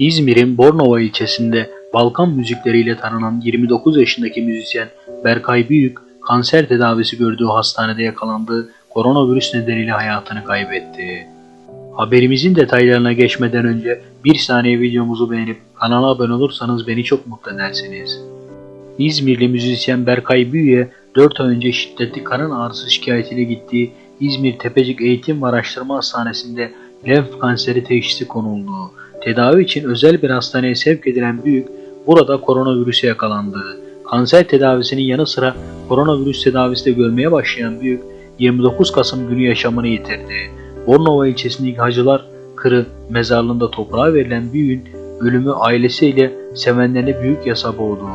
İzmir'in Bornova ilçesinde Balkan müzikleriyle tanınan 29 yaşındaki müzisyen Berkay Büyük, kanser tedavisi gördüğü hastanede yakalandığı koronavirüs nedeniyle hayatını kaybetti. Haberimizin detaylarına geçmeden önce bir saniye videomuzu beğenip kanala abone olursanız beni çok mutlu edersiniz. İzmirli müzisyen Berkay Büyük'e 4 ay önce şiddetli karın ağrısı şikayetiyle gittiği İzmir Tepecik Eğitim ve Araştırma Hastanesi'nde lenf kanseri teşhisi konuldu. Tedavi için özel bir hastaneye sevk edilen Büyük burada koronavirüse yakalandı. Kanser tedavisinin yanı sıra koronavirüs tedavisi de görmeye başlayan Büyük 29 Kasım günü yaşamını yitirdi. Bornova ilçesindeki Hacılar Kırı mezarlığında toprağa verilen Büyük'ün ölümü ailesiyle sevenlerine büyük yasa boğdu.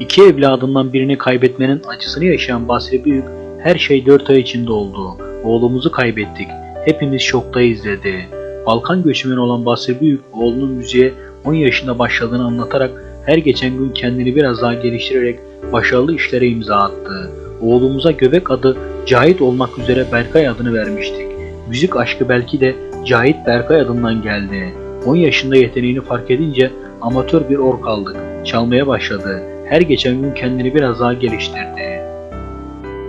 İki evladından birini kaybetmenin acısını yaşayan Basri Büyük, her şey dört ay içinde oldu. Oğlumuzu kaybettik. Hepimiz şoktayız dedi. Balkan göçmeni olan Basri Büyük, oğlunun müziğe 10 yaşında başladığını anlatarak her geçen gün kendini biraz daha geliştirerek başarılı işlere imza attı. Oğlumuza Göbek adı Cahit olmak üzere Berkay adını vermiştik. Müzik aşkı belki de Cahit Berkay adından geldi. 10 yaşında yeteneğini fark edince amatör bir ork aldık. Çalmaya başladı. Her geçen gün kendini biraz daha geliştirdi.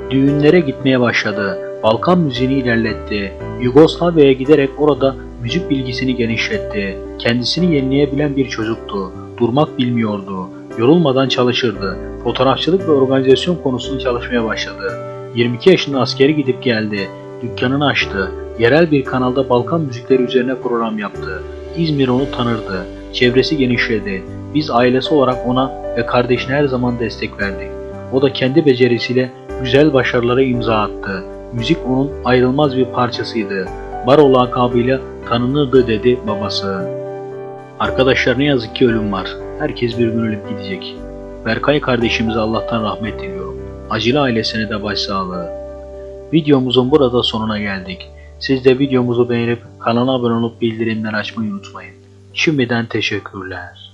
Düğünlere gitmeye başladı. Balkan müziğini ilerletti. Yugoslavya'ya giderek orada müzik bilgisini genişletti. Kendisini yenileyebilen bir çocuktu. Durmak bilmiyordu. Yorulmadan çalışırdı. Fotoğrafçılık ve organizasyon konusunda çalışmaya başladı. 22 yaşında askeri gidip geldi. Dükkanını açtı. Yerel bir kanalda Balkan müzikleri üzerine program yaptı. İzmir onu tanırdı. Çevresi genişledi. Biz ailesi olarak ona ve kardeşine her zaman destek verdik. O da kendi becerisiyle güzel başarılara imza attı. Müzik onun ayrılmaz bir parçasıydı. Baro lakabıyla tanınırdı dedi babası. Arkadaşlar ne yazık ki ölüm var. Herkes bir gün ölüp gidecek. Berkay kardeşimize Allah'tan rahmet diliyorum. Acile ailesine de başsağlığı. Videomuzun burada sonuna geldik. Siz de videomuzu beğenip kanala abone olup bildirimleri açmayı unutmayın. Şimdiden teşekkürler.